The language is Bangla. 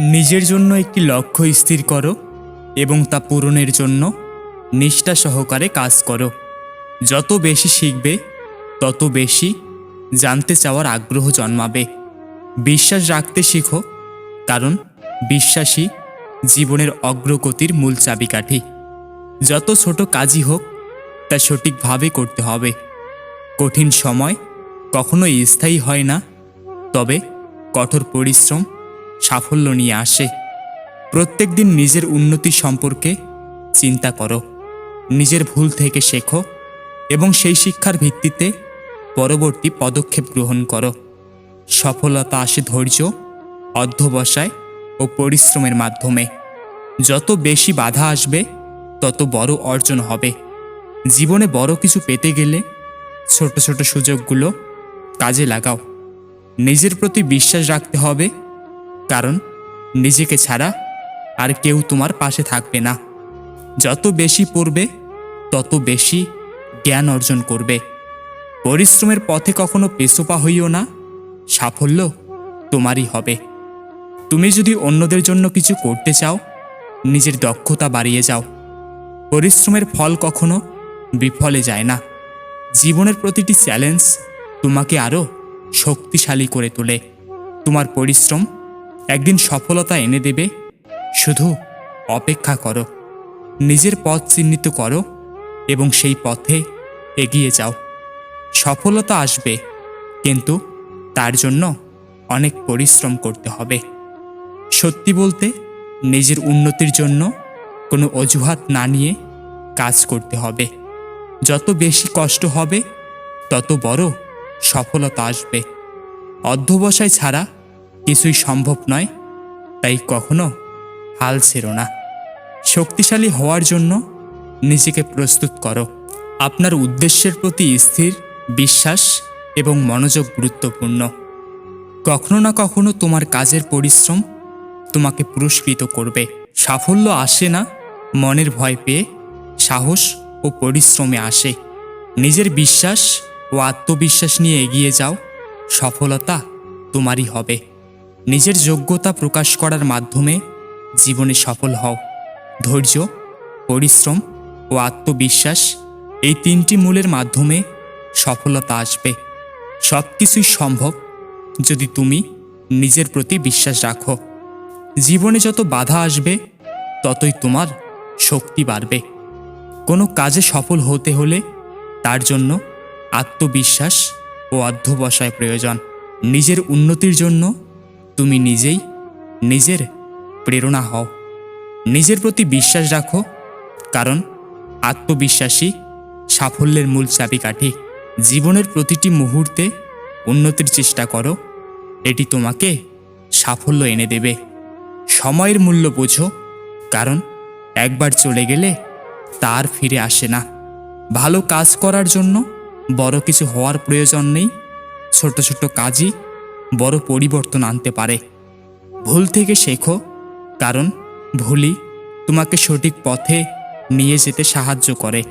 নিজের জন্য একটি লক্ষ্য স্থির করো এবং তা পূরণের জন্য নিষ্ঠা সহকারে কাজ করো। যত বেশি শিখবে, তত বেশি জানতে চাওয়ার আগ্রহ জন্মাবে। বিশ্বাস রাখতে শিখো, কারণ বিশ্বাসী জীবনের অগ্রগতির মূল চাবিকাঠি। যত ছোট কাজই হোক, তা সঠিকভাবে করতে হবে। কঠিন সময় কখনোই স্থায়ী হয় না, তবে কঠোর পরিশ্রম সাফল্য নিয়ে আসে। প্রত্যেক দিন নিজের উন্নতি সম্পর্কে চিন্তা করো, নিজের ভুল থেকে শেখো এবং সেই শিক্ষার ভিত্তিতে পরবর্তী পদক্ষেপ গ্রহণ করো। সফলতা আসে ধৈর্য, অধ্যবসায় ও পরিশ্রমের মাধ্যমে। যত বেশি বাধা আসবে, তত বড় অর্জন হবে। জীবনে বড় কিছু পেতে গেলে ছোট ছোট সুযোগগুলো কাজে লাগাও। নিজের প্রতি বিশ্বাস রাখতে হবে কারণ নিজেকে ছাড়া আর কেউ তোমার পাশে থাকবে না। যত বেশি পড়বে, তত বেশি জ্ঞান অর্জন করবে। পরিশ্রমের পথে কখনো পেছোপা হইও না, সাফল্য তোমারই হবে। তুমি যদি অন্যদের জন্য কিছু করতে চাও, নিজের দক্ষতা বাড়িয়ে যাও। পরিশ্রমের ফল কখনো বিফলে যায় না। জীবনের প্রতিটি চ্যালেঞ্জ তোমাকে আরও শক্তিশালী করে তোলে। তোমার পরিশ্রম একদিন সফলতা এনে দেবে। শুধু অপেক্ষা করো। নিজের পথ চিহ্নিত করো এবং সেই পথে এগিয়ে যাও। সফলতা আসবে, কিন্তু তার জন্য অনেক পরিশ্রম করতে হবে। সত্যি বলতে, নিজের উন্নতির জন্য কোনো অজুহাত না নিয়ে কাজ করতে হবে। যত বেশি কষ্ট হবে, তত বড় সফলতা আসবে। অধ্যবসায় ছাড়া কিছুই সম্ভব নয়, তাই কখনো হাল ছেড়ো না। শক্তিশালী হওয়ার জন্য নিজেকে প্রস্তুত করো। আপনার উদ্দেশ্যের প্রতি স্থির, বিশ্বাস এবং মনোযোগ গুরুত্বপূর্ণ। কখনো না কখনো তোমার কাজের পরিশ্রম তোমাকে পুরস্কৃত করবে। সাফল্য আসে না মনের ভয় পেয়ে, সাহস ও পরিশ্রমে আসে। নিজের বিশ্বাস ও আত্মবিশ্বাস নিয়ে এগিয়ে যাও, সফলতা তোমারই হবে। নিজের যোগ্যতা প্রকাশ করার মাধ্যমে জীবনে সফল হও। ধৈর্য, পরিশ্রম ও আত্মবিশ্বাস এই তিনটি মূলের মাধ্যমে সফলতা আসবে। সব কিছুই সম্ভব যদি তুমি নিজের প্রতি বিশ্বাস রাখো। জীবনে যত বাধা আসবে, ততই তোমার শক্তি বাড়বে। কোনো কাজে সফল হতে হলে তার জন্য আত্মবিশ্বাস ও অধ্যবসায় প্রয়োজন। নিজের উন্নতির জন্য তুমি নিজেই নিজের প্রেরণা হও। নিজের প্রতি বিশ্বাস রাখো, কারণ আত্মবিশ্বাসী সাফল্যের মূল চাবিকাঠি। জীবনের প্রতিটি মুহূর্তে উন্নতির চেষ্টা করো, এটি তোমাকে সাফল্য এনে দেবে। সময়ের মূল্য বোঝো, কারণ একবার চলে গেলে তার ফিরে আসে না। ভালো কাজ করার জন্য বড় কিছু হওয়ার প্রয়োজন নেই। ছোট ছোট কাজই বড় পরিবর্তন আনতে পারে। ভুল থেকে শেখো, কারণ ভুলই তোমাকে সঠিক পথে নিয়ে যেতে সাহায্য করে।